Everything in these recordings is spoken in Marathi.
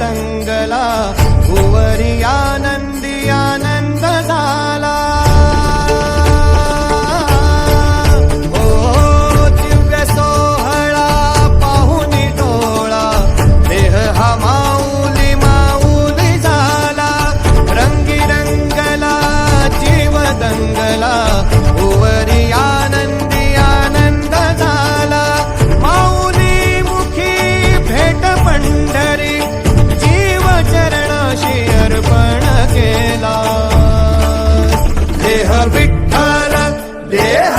तंगला गोवरिया भारत देह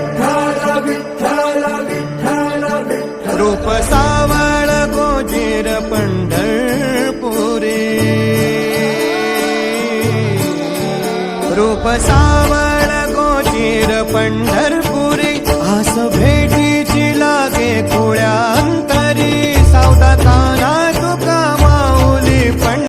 रूप सावळ गोचीर पंढरपुरी आसभे